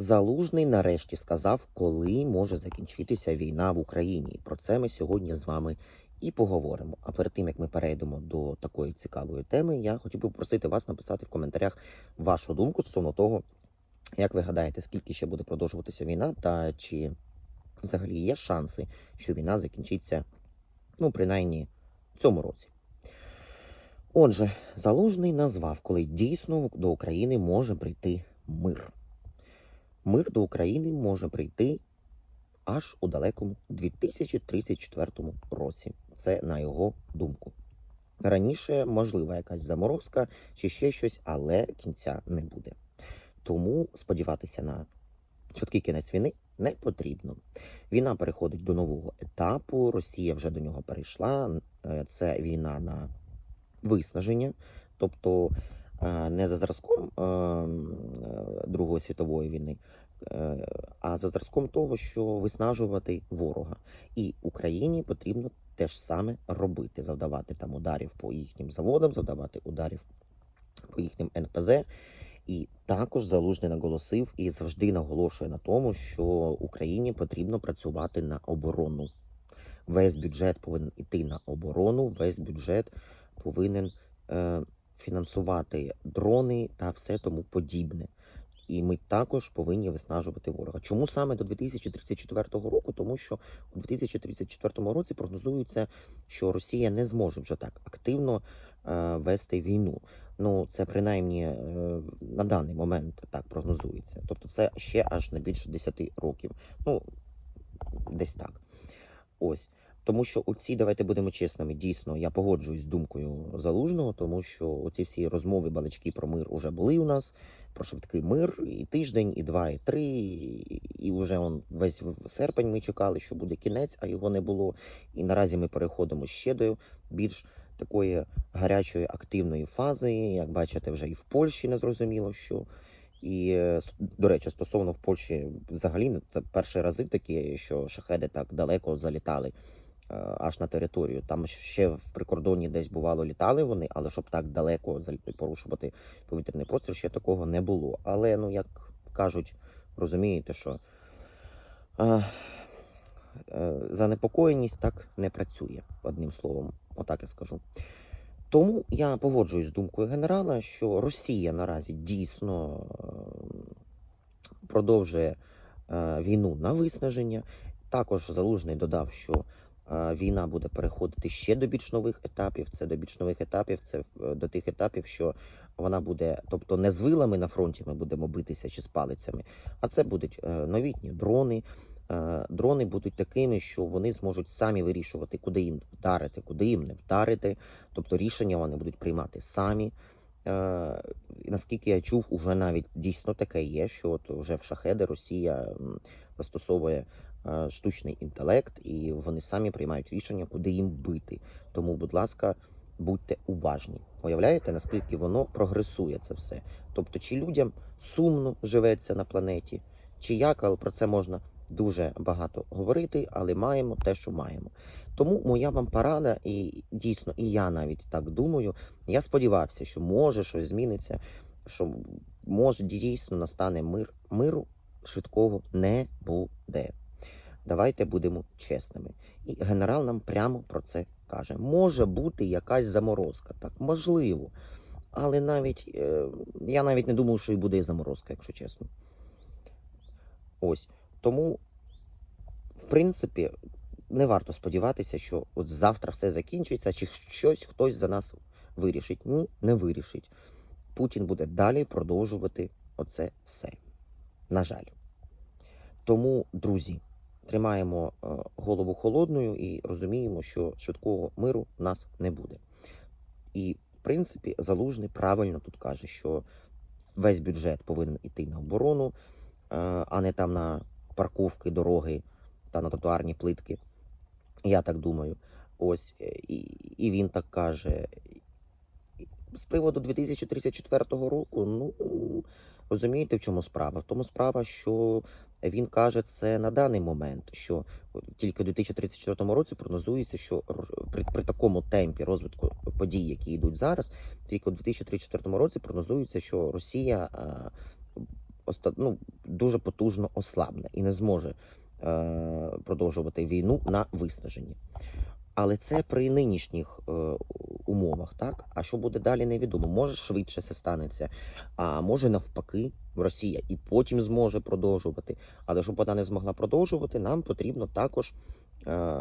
Залужний нарешті сказав, коли може закінчитися війна в Україні. Про це ми сьогодні з вами і поговоримо. А перед тим як ми перейдемо до такої цікавої теми, я хотів би попросити вас написати в коментарях вашу думку стосовно того, як ви гадаєте, скільки ще буде продовжуватися війна, та чи взагалі є шанси, що війна закінчиться, ну, принаймні, в цьому році. Отже, Залужний назвав, коли дійсно до України може прийти мир. Мир до України може прийти аж у далекому 2034 році. Це на його думку. Раніше можлива якась заморозка чи ще щось, але кінця не буде. Тому сподіватися на чіткий кінець війни не потрібно. Війна переходить до нового етапу. Росія вже до нього перейшла. Е, Це війна на виснаження, тобто не за зразком е, е, Другої світової війни, е, а за зразком того, що виснажувати ворога. І Україні потрібно те ж саме робити: завдавати там ударів по їхнім заводам, завдавати ударів по їхнім НПЗ. І також залужний наголосив і завжди наголошує на тому, що Україні потрібно працювати на оборону. Весь бюджет повинен іти на оборону, весь бюджет повинен е, фінансувати дрони та все тому подібне. І ми також повинні виснажувати ворога. Чому саме до 2034 року? Тому що у 2034 році прогнозується, що Росія не зможе вже так активно е, вести війну. Ну це принаймні е, на даний момент так прогнозується. Тобто, це ще аж на більше 10 років. Ну десь так. Ось. Тому що оці, давайте будемо чесними, дійсно, я погоджуюсь з думкою залужного, тому що оці всі розмови, балачки про мир уже були у нас, про швидкий мир, і тиждень, і два, і три, і, вже он весь серпень ми чекали, що буде кінець, а його не було. І наразі ми переходимо ще до більш такої гарячої активної фази. Як бачите, вже і в Польщі не зрозуміло, що. І е, до речі, стосовно в Польщі, взагалі це перші рази такі, що шахеди так далеко залітали аж на територію. Там ще в прикордонні десь бувало літали вони, але щоб так далеко порушувати повітряний простір, ще такого не було. Але ну як кажуть, розумієте, що е, е, занепокоєність так не працює, одним словом, отак я скажу. Тому я погоджуюсь з думкою генерала, що Росія наразі дійсно е, продовжує е, війну на виснаження. Також Залужний додав, що е, війна буде переходити ще до більш нових етапів. Це до більш нових етапів, це е, до тих етапів, що вона буде, тобто не з вилами на фронті ми будемо битися чи з палицями, а це будуть е, новітні дрони. Е, Дрони будуть такими, що вони зможуть самі вирішувати, куди їм вдарити, куди їм не вдарити. Тобто рішення вони будуть приймати самі. Наскільки я чув, уже навіть дійсно таке є, що от вже в шахеди Росія застосовує штучний інтелект, і вони самі приймають рішення, куди їм бити. Тому, будь ласка, будьте уважні. Уявляєте, наскільки воно прогресує це все? Тобто, чи людям сумно живеться на планеті, чи як, але про це можна дуже багато говорити, але маємо те, що маємо. Тому моя вам порада, і дійсно, і я навіть так думаю. Я сподівався, що може щось зміниться, що може дійсно настане мир. Миру швидкого не буде. Давайте будемо чесними. І генерал нам прямо про це каже: може бути якась заморозка, так можливо. Але навіть е, я навіть не думав, що і буде заморозка, якщо чесно. Ось тому, в принципі, не варто сподіватися, що от завтра все закінчиться, чи щось хтось за нас вирішить. Ні, не вирішить. Путін буде далі продовжувати оце все. На жаль. Тому, друзі, тримаємо е, голову холодною і розуміємо, що швидкого миру в нас не буде. І, в принципі, залужний правильно тут каже, що весь бюджет повинен іти на оборону, е, а не там на парковки, дороги та на тротуарні плитки. Я так думаю. Ось е, і, і він так каже. З приводу 2034 року, ну розумієте, в чому справа? В тому справа, що він каже це на даний момент, що тільки у 2034 році прогнозується, що при, при такому темпі розвитку подій, які йдуть зараз, тільки у 2034 році прогнозується, що Росія е, оста- ну, дуже потужно ослабне і не зможе е, продовжувати війну на виснаженні. Але це при нинішніх е, умовах, так? А що буде далі, невідомо. Може швидше це станеться, а може навпаки, Росія і потім зможе продовжувати. Але щоб вона не змогла продовжувати, нам потрібно також е,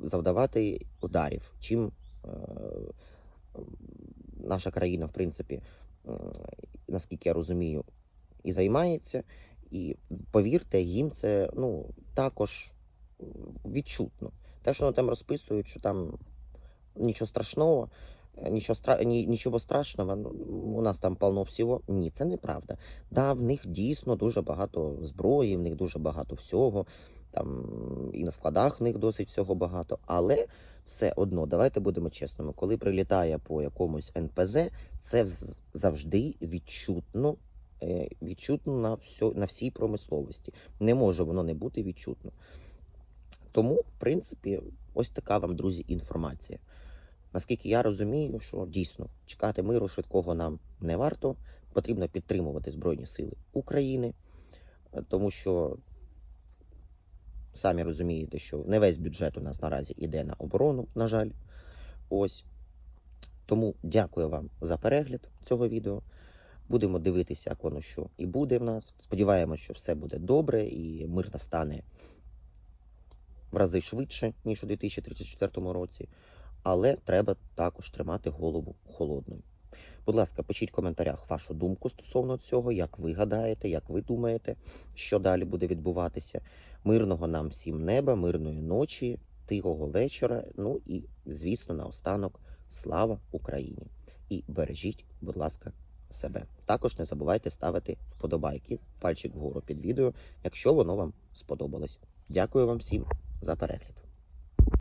завдавати ударів. Чим е, наша країна, в принципі, е, наскільки я розумію, і займається. І повірте, їм це ну, також відчутно. Те, що вони там розписують, що там нічого страшного, е, нічого, стра... ні, нічого страшного, ну, у нас там повно всього. Ні, це неправда. Да, в них дійсно дуже багато зброї, в них дуже багато всього, там і на складах в них досить всього багато. Але все одно, давайте будемо чесними, коли прилітає по якомусь НПЗ, це завжди відчутно. е, Відчутно на, всьо, на всій промисловості. Не може воно не бути відчутно. Тому, в принципі, ось така вам, друзі, інформація. Наскільки я розумію, що дійсно чекати миру швидкого нам не варто. Потрібно підтримувати Збройні Сили України, е, тому що самі розумієте, що не весь бюджет у нас наразі йде на оборону, на жаль. Ось. Тому дякую вам за перегляд цього відео. Будемо дивитися, як воно що і буде в нас. Сподіваємося, що все буде добре і мир настане в рази швидше, ніж у 2034 році. Але треба також тримати голову холодною. Будь ласка, пишіть в коментарях вашу думку стосовно цього, як ви гадаєте, як ви думаєте, що далі буде відбуватися. Мирного нам всім неба, мирної ночі, тихого вечора. Ну і, звісно, наостанок слава Україні! І бережіть, будь ласка, себе. Також не забувайте ставити вподобайки, пальчик вгору під відео, якщо воно вам сподобалось. Дякую вам всім за перегляд.